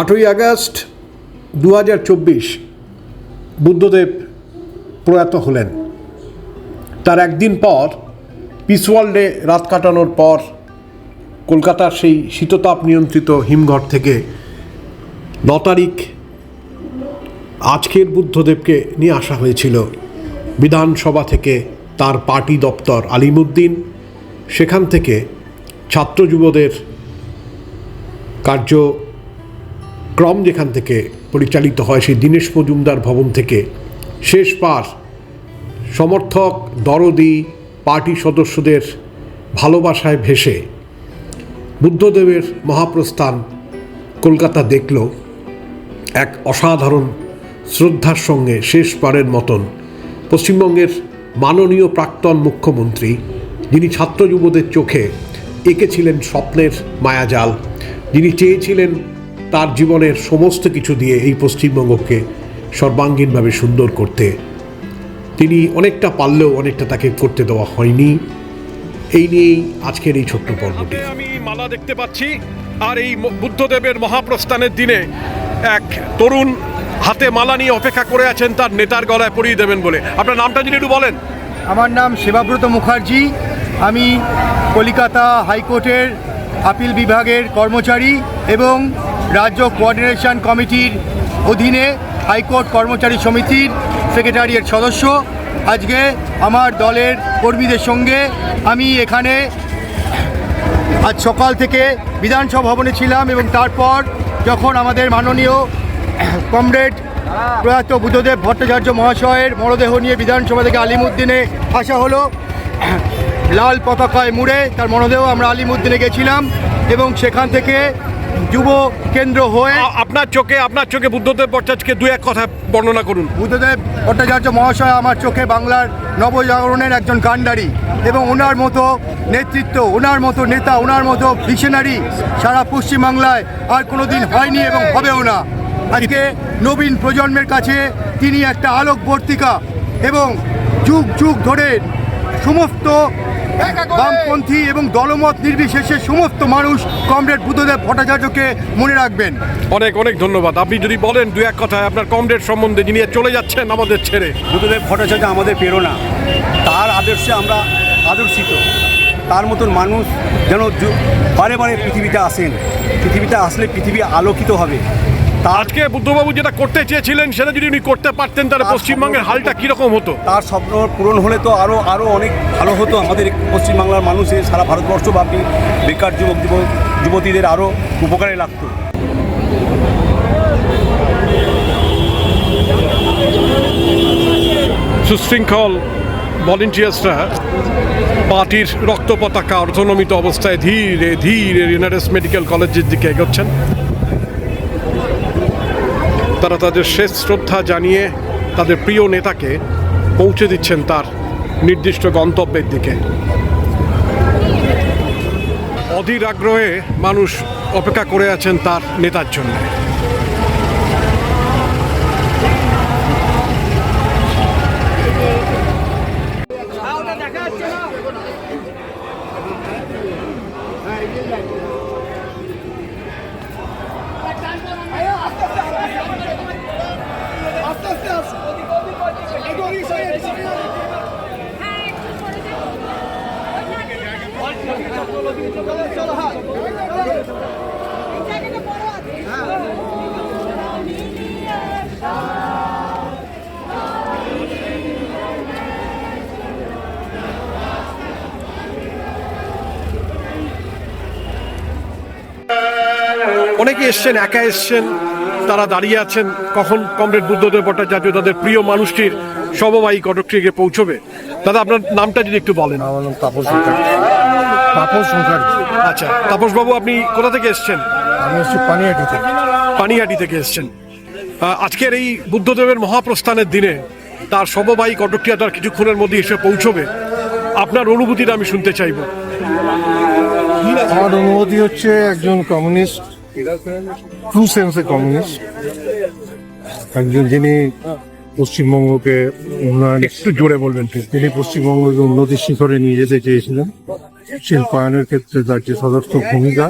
আটই আগস্ট দু হাজার চব্বিশ বুদ্ধদেব প্রয়াত হলেন। তার একদিন পর পিস ওয়ার্ল্ডে রাত কাটানোর পর কলকাতার সেই শীততাপ নিয়ন্ত্রিত হিমঘর থেকে ন তারিখ আজকের বুদ্ধদেবকে নিয়ে আসা হয়েছিল। বিধানসভা থেকে তার পার্টি দপ্তর আলিমুদ্দিন। সেখান থেকে ছাত্র যুবদের কার্যক্রম যেখান থেকে পরিচালিত হয় সেই দীনেশ মজুমদার ভবন থেকে শেষ পার সমর্থক, দরদি, পার্টি সদস্যদের ভালোবাসায় ভেসে বুদ্ধদেবের মহাপ্রস্থান কলকাতা দেখল। এক অসাধারণ শ্রদ্ধার সঙ্গে শেষবারের মতন পশ্চিমবঙ্গের মাননীয় প্রাক্তন মুখ্যমন্ত্রী, যিনি ছাত্র যুবদের চোখে এঁকেছিলেন স্বপ্নের মায়াজাল, যিনি চেয়েছিলেন তার জীবনের সমস্ত কিছু দিয়ে এই পশ্চিমবঙ্গকে সর্বাঙ্গীনভাবে সুন্দর করতে। তিনি অনেকটা পারলেও অনেকটা তাকে করতে দেওয়া হয়নি। এই নিয়েই আজকের এই ছোট্ট পর্বটি। আমি মালা দেখতে পাচ্ছি আর এই বুদ্ধদেবের মহাপ্রস্থানের দিনে এক তরুণ হাতে মালা নিয়ে অপেক্ষা করে আছেন তার নেতার গলায় পরিয়ে দেবেন বলে। আপনার নামটা যদি একটু বলেন। আমার নাম সেবাব্রত মুখার্জি। আমি কলিকাতা হাইকোর্টের আপিল বিভাগের কর্মচারী এবং রাজ্য কোঅর্ডিনেশন কমিটির অধীনে হাইকোর্ট কর্মচারী সমিতির সেক্রেটারিয়েট সদস্য। আজকে আমার দলের কর্মীদের সঙ্গে আমি এখানে আজ সকাল থেকে বিধানসভা ভবনে ছিলাম এবং তারপর যখন আমাদের মাননীয় কমরেড প্রয়াত বুদ্ধদেব ভট্টাচার্য মহাশয়ের মরদেহ নিয়ে বিধানসভা থেকে আলিমুদ্দিনে আসা হলো, লাল পতাকায় মুড়ে তার মরদেহ আমরা আলিমুদ্দিনে গেছিলাম এবং সেখান থেকে যুব কেন্দ্র হয়ে আপনার চোখে আপনার চোখে বুদ্ধদেব ভট্টাচার্যকে দু এক কথা বর্ণনা করুন। বুদ্ধদেব ভট্টাচার্য মহাশয় আমার চোখে বাংলার নবজাগরণের একজন কাণ্ডারি এবং ওনার মতো নেতৃত্ব ওনার মতো নেতা ওনার মতো ভিশনারি সারা পশ্চিমবাংলায় আর কোনো দিন হয়নি এবং হবেও না। আজকে নবীন প্রজন্মের কাছে তিনি একটা আলোকবর্তিকা এবং যুগ যুগ ধরে সমস্ত বামপন্থী এবং দলমত নির্বিশেষে সমস্ত মানুষ কমরেড বুদ্ধদেব ভট্টাচার্যকে মনে রাখবেন। অনেক অনেক ধন্যবাদ। আপনি যদি বলেন দু এক কথায় আপনার কমরেড সম্বন্ধে যিনি চলে যাচ্ছেন আমাদের ছেড়ে। বুদ্ধদেব ভট্টাচার্য আমাদের প্রেরণা। তার আদর্শে আমরা আদর্শিত। তার মতন মানুষ যেন বারে বারে পৃথিবীতে আসেন। পৃথিবীতে আসলে পৃথিবী আলোকিত হবে। আজকে বুদ্ধবাবু যেটা করতে চেয়েছিলেন সেটা যদি উনি করতে পারতেন তাহলে পশ্চিমবঙ্গের হালটা কীরকম হতো? তার স্বপ্ন পূরণ হলে তো আরও আরও অনেক ভালো হতো আমাদের পশ্চিমবাংলার মানুষের সারা ভারতবর্ষব্যাপী বেকার যুবক যুবক যুবতীদের আরও উপকারে লাগতো। সুশৃঙ্খল ভলেন্টিয়ার্সরা পার্টির রক্ত পতাকা অর্ধনমিত অবস্থায় ধীরে ধীরে রিনারেস মেডিকেল কলেজের দিকে এগোচ্ছেন। তারা তাদের শেষ শ্রদ্ধা জানিয়ে তাদের প্রিয় নেতাকে পৌঁছে দিচ্ছেন তার নির্দিষ্ট গন্তব্যের দিকে। অধীর আগ্রহে মানুষ অপেক্ষা করে আছেন তার নেতার জন্য। অনেকে এসছেন একা এসছেন তারা দাঁড়িয়ে আছেন। কখন কমরেড বুদ্ধদেব ভট্টাচার্য তাদের প্রিয় মানুষটির সমবায়ী কটকটিকে পৌঁছবে? দাদা আপনার নামটা যদি একটু বলেন। আমার নাম তাপস তাপস আচ্ছা তাপসবাবু আপনি কোথা থেকে এসছেন? আমি হচ্ছে পানিয়াটি থেকে। পানিহাটি থেকে এসছেন। আজকের এই বুদ্ধদেবের মহাপ্রস্থানের দিনে তার সমবায়ী কটকটিয়া তার কিছুক্ষণের মধ্যে এসে পৌঁছবে। আপনার অনুভূতিটা আমি শুনতে চাইব। আমার অনুভূতি হচ্ছে একজন কমিউনিস্ট ট্রু সেন্সে কমিউনিস্ট একজন যিনি পশ্চিমবঙ্গকে উন্নয়ন একটু জোরে বলবেন তিনি পশ্চিমবঙ্গকে উন্নতির শিখরে নিয়ে যেতে চেয়েছিলেন। শিল্পায়নের ক্ষেত্রে তার যে সদর্থ ভূমিকা,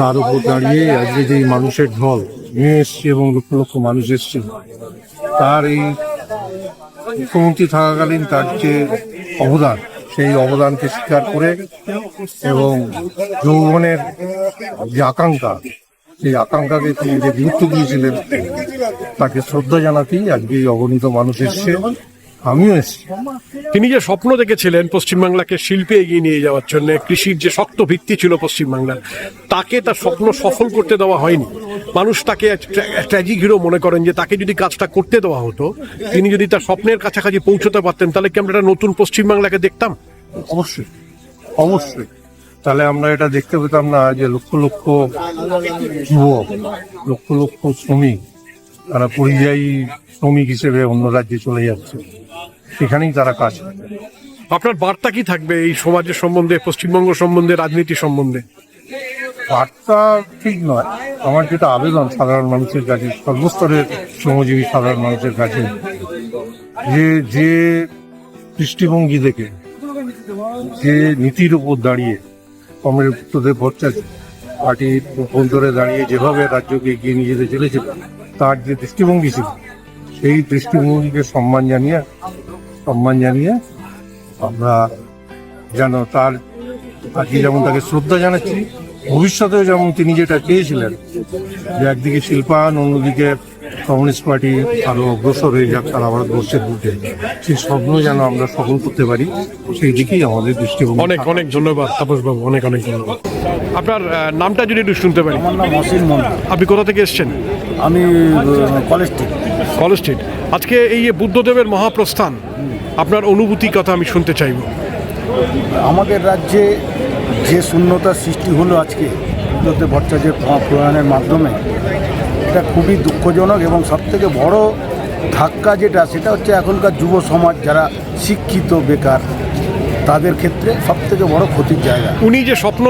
তার উপর দাঁড়িয়ে আজকে যে মানুষের ঢল, নিয়ে এসছে এবং লক্ষ লক্ষ মানুষ এসছে, তার এই মুখ্যমন্ত্রী থাকাকালীন তার যে অবদান সেই অবদানকে স্বীকার করে এবং যৌবনের যে আকাঙ্ক্ষা, সেই আকাঙ্ক্ষাকে তিনি যে গুরুত্ব দিয়েছিলেন, তাকে শ্রদ্ধা জানাতেই আজকে এই অগণিত মানুষ এসছে। আমিও এসছি। তিনি যে স্বপ্ন দেখেছিলেন পশ্চিমবাংলাকে শিল্পে এগিয়ে নিয়ে যাওয়ার জন্য কৃষির যে শক্ত ভিত্তি ছিল পশ্চিমবাংলার তাকে তার স্বপ্ন সফল করতে দেওয়া হয়নি। মানুষ তাকে ট্র্যাজিক হিরো মনে করেন যে তাকে যদি কাজটা করতে দেওয়া হতো তিনি যদি তার স্বপ্নের কাছাকাছি পৌঁছতে পারতেন তাহলে কি আমরা একটা নতুন পশ্চিমবাংলাকে দেখতাম? অবশ্যই অবশ্যই। তাহলে আমরা এটা দেখতে পেতাম না যে লক্ষ লক্ষ যুবক লক্ষ লক্ষ শ্রমিক তারা পরিযায়ী শ্রমিক হিসেবে অন্য রাজ্যে চলে যাচ্ছে। সেখানেই তারা কাজ আপনার বার্তা কি থাকবে এই সমাজের সম্বন্ধে পশ্চিমবঙ্গ সম্বন্ধে রাজনীতি সম্বন্ধে? বার্তা ঠিক নয়। আমার যেটা আবেদন সাধারণ মানুষের কাছে সর্বস্তরের শ্রমজীবী সাধারণ মানুষের কাছে যে যে দৃষ্টিভঙ্গি থেকে যে নীতির উপর দাঁড়িয়ে কমরেড ভট্টাচার্য পার্টির অভ্যন্তরে দাঁড়িয়ে যেভাবে রাজ্যকে এগিয়ে নিয়ে যেতে চলেছিল তার যে দৃষ্টিভঙ্গি ছিল, সেই দৃষ্টিভঙ্গিকে সম্মান জানিয়ে সম্মান জানিয়ে আমরা যেন তার আজকে যেমন তাকে শ্রদ্ধা জানাচ্ছি, ভবিষ্যতেও যেমন তিনি যেটা চেয়েছিলেন, যে একদিকে শিল্পায়ন অন্যদিকে কমিউনিস্ট পার্টি আরও অগ্রসর হয়ে যাক সারা ভারতবর্ষের বুকে সেই স্বপ্ন যেন আমরা সফল করতে পারি সেই দিকেই আমাদের দৃষ্টিভঙ্গি। অনেক অনেক ধন্যবাদ তাপস বাবু অনেক অনেক ধন্যবাদ। আপনার নামটা যদি একটু শুনতে পারি। আমার নাম অসীম মন্ডল আপনি কোথা থেকে এসেছেন? আমি কলেজ স্ট্রিট। College street. আজকে এই যে বুদ্ধদেবের মহাপ্রস্থান আপনার অনুভূতি কথা আমি শুনতে চাইব। আমাদের রাজ্যে যে শূন্যতার সৃষ্টি হলো আজকে বুদ্ধদেব ভট্টাচার্যের প্র- প্রয়াণের মাধ্যমে এটা খুবই দুঃখজনক এবং সবথেকে বড় ধাক্কা যেটা, সেটা হচ্ছে এখনকার যুব সমাজ যারা শিক্ষিত, বেকার, তাদের ক্ষেত্রে সবথেকে বড় ক্ষতির জায়গা। উনি যে স্বপ্ন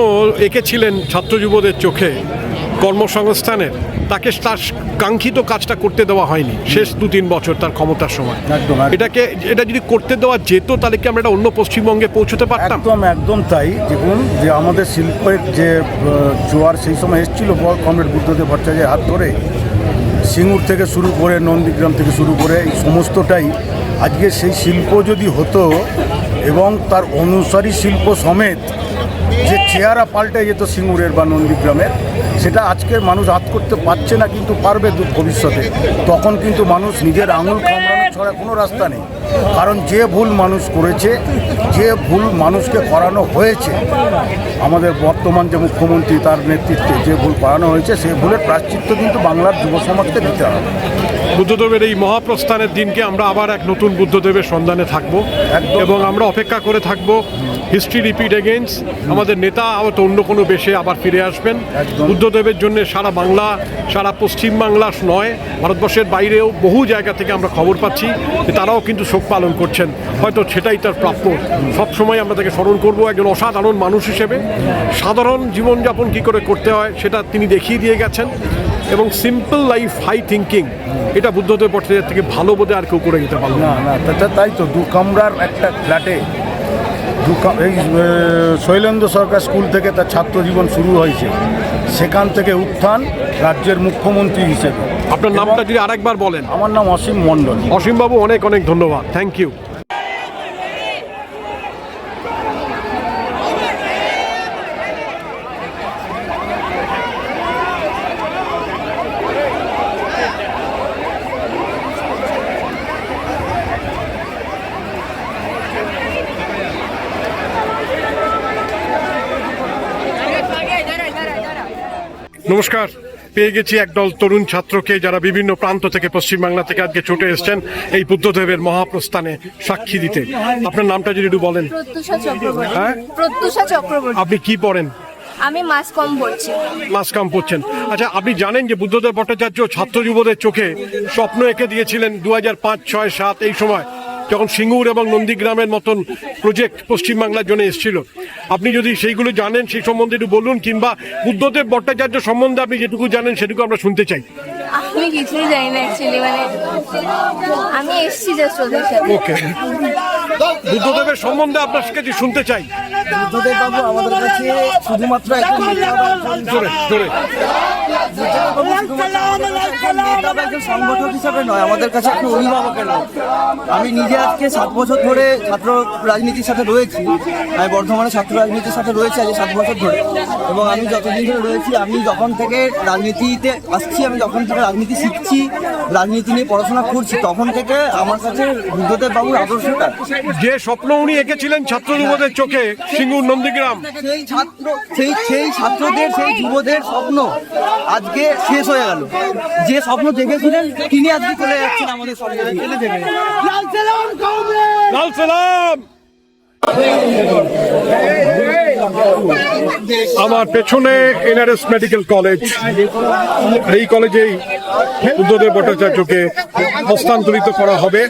এঁকেছিলেন ছাত্র যুবদের চোখে কর্মসংস্থানের তাকে তার কাঙ্ক্ষিত কাজটা করতে দেওয়া হয়নি। শেষ দু তিন বছর তার ক্ষমতার সময়। এটাকে এটা যদি করতে দেওয়া যেত তাহলে কি আমরা এটা অন্য পশ্চিমবঙ্গে পৌঁছতে পারতাম? একদম একদম তাই। দেখুন যে আমাদের শিল্পের যে জোয়ার সেই সময় এসেছিল কমরেড বুদ্ধদেব ভট্টাচার্যের হাত ধরে। সিঙ্গুর থেকে শুরু করে নন্দীগ্রাম থেকে শুরু করে এই সমস্তটাই আজকে সেই শিল্প যদি হতো এবং তার অনুসারী শিল্প সমেত চেহারা পাল্টে যেত সিঙ্গুরের বা নন্দীগ্রামের, সেটা আজকের মানুষ হাত করতে পারছে না, কিন্তু পারবে ভবিষ্যতে। তখন কিন্তু মানুষ নিজের আঙুল কামড়ানো ছাড়া কোনো রাস্তা নেই। কারণ যে ভুল মানুষ করেছে, যে ভুল মানুষকে করানো হয়েছে, আমাদের বর্তমান যে মুখ্যমন্ত্রী তার নেতৃত্বে যে ভুল করানো হয়েছে সেই ভুলের প্রাশ্চিত্য কিন্তু বাংলার যুব সমাজকে দিতে হবে। বুদ্ধদেবের এই মহাপ্রস্থানের দিনকে আমরা আবার এক নতুন বুদ্ধদেবের সন্ধানে থাকব এবং আমরা অপেক্ষা করে থাকব। History repeat again. আমাদের নেতা হয়তো অন্য কোনো বেশে আবার ফিরে আসবেন। বুদ্ধদেবের জন্য সারা বাংলা সারা পশ্চিম বাংলা নয় ভারতবর্ষের বাইরেও বহু জায়গা থেকে আমরা খবর পাচ্ছি যে তারাও কিন্তু শোক পালন করছেন। হয়তো সেটাই তার প্রাপ্য। সবসময় আমরা তাকে স্মরণ করব একজন অসাধারণ মানুষ হিসেবে। সাধারণ জীবনযাপন কি করে করতে হয় সেটা তিনি দেখিয়ে দিয়ে গেছেন। এবং সিম্পল লাইফ হাই থিঙ্কিং এটা বুদ্ধদেব ভট্টাচার্য থেকে ভালো বোধে আর কেউ করে দিতে পারল না। না তাছাড়া তাই তো দু কামরার একটা ফ্ল্যাটে দু এই শৈলেন্দ্র সরকার স্কুল থেকে তার ছাত্র জীবন শুরু হয়েছে। সেখান থেকে উত্থান রাজ্যের মুখ্যমন্ত্রী হিসেবে। আপনার নামটা যদি আরেকবার বলেন। আমার নাম অসীম মণ্ডল। অসীমবাবু অনেক অনেক ধন্যবাদ। থ্যাংক ইউ নমস্কার। পেয়ে গেছি একদল তরুণ ছাত্রকে যারা বিভিন্ন প্রান্ত থেকে পশ্চিমবাংলা থেকে আজকে ছুটে এসছেন এই বুদ্ধদেবের মহাপ্রস্থানে সাক্ষী দিতে। আপনার নামটা যদি একটু বলেন। হ্যাঁ? প্রত্যুষা চক্রবর্তী। আপনি কি পড়েন? আমি মাস কম পড়ছি। মাস কাম করছেন আচ্ছা আপনি জানেন যে বুদ্ধদেব ভট্টাচার্য ছাত্র যুবদের চোখে স্বপ্ন এঁকে দিয়েছিলেন দু হাজার পাঁচ ছয় সাত এই সময়। যখন সিঙ্গুর এবং নন্দীগ্রামের মতন প্রজেক্ট পশ্চিমবাংলার জন্য এসেছিল। আপনি যদি সেইগুলো জানেন সেই সম্বন্ধে একটু বলুন কিংবা বুদ্ধদেব ভট্টাচার্য সম্বন্ধে আপনি যেটুকু জানেন সেটুকু আমরা শুনতে চাই। আমি কিছুই জানি না অ্যাকচুয়ালি মানে আমি এসছি জাস্ট ওদের সাথে। ওকে বুদ্ধদেবের সম্বন্ধে আপনার কাছে শুনতে চাই। বুদ্ধদেব বাবু আমাদের কাছে শুধুমাত্র একজন আমাদের কাছে আমি নিজে আজকে সাত বছর ধরে ছাত্র রাজনীতির সাথে রয়েছি আমি বর্ধমানে ছাত্র রাজনীতির সাথে রয়েছি আজ সাত বছর ধরে এবং আমি যতদিন ধরে রয়েছি আমি যখন থেকে রাজনীতিতে আসছি আমি যখন থেকে রাজনীতি শিখছি রাজনীতি নিয়ে পড়াশোনা করছি তখন থেকে আমার কাছে বুদ্ধদেব বাবুর আদর্শটা যে স্বপ্ন উনি এঁকেছিলেন ছাত্র যুবদের চোখে, সিঙ্গুর নন্দীগ্রাম। সেই ছাত্র সেই সেই ছাত্রদের, সেই যুবদের স্বপ্ন। আজকে শেষ হয়ে গেল। যে স্বপ্ন দেখেছিলেন তিনি আজকে চলে যাচ্ছেন আমাদের স্বপ্ন। লাল সালাম! আমার পেছনে এনআরএস মেডিকেল কলেজ। এই কলেজেই বুদ্ধদেব ভট্টাচার্যকে হস্তান্তরিত করা হবে।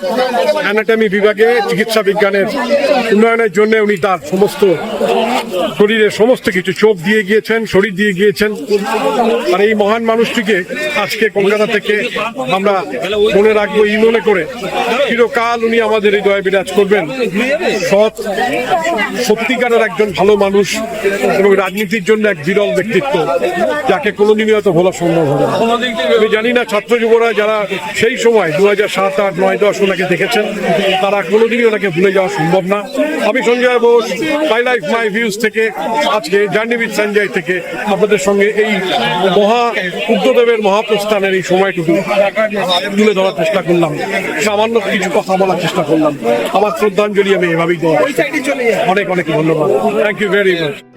অ্যানাটমি বিভাগে চিকিৎসা বিজ্ঞানের উন্নয়নের জন্য উনি তার সমস্ত শরীরের সমস্ত কিছু চোখ দিয়ে গিয়েছেন, শরীর দিয়ে গিয়েছেন। আর এই মহান মানুষটিকে আজকে কলকাতা থেকে আমরা মনে রাখব, এই মনে করে চিরকাল উনি আমাদের হৃদয়ে বিরাজ করবেন। সৎ, সত্যিকারের একজন ভালো মানুষ এবং রাজনীতির জন্য এক বিরল ব্যক্তিত্ব, যাকে কোনোদিনই হয়তো ভোলা সম্ভব হবে। আমি জানি না, ছাত্র যুবরা যারা সেই সময় দু হাজার সাত, আট, নয়, দশ ওনাকে দেখেছেন, তারা কোনোদিনই ওনাকে ভুলে যাওয়া সম্ভব না। আমি Sanjay Bose my life my views থেকে, আজকে জার্নি উইথ সঞ্জয় থেকে আপনাদের সঙ্গে এই মহা বুদ্ধদেবের মহাপ্রস্থানের এই সময়টুকু তুলে ধরার চেষ্টা করলাম। সামান্য কিছু কথা বলার চেষ্টা করলাম। আমার শ্রদ্ধাঞ্জলি আমি এভাবেই দেওয়া অনেক অনেক ধন্যবাদ। Thank you very much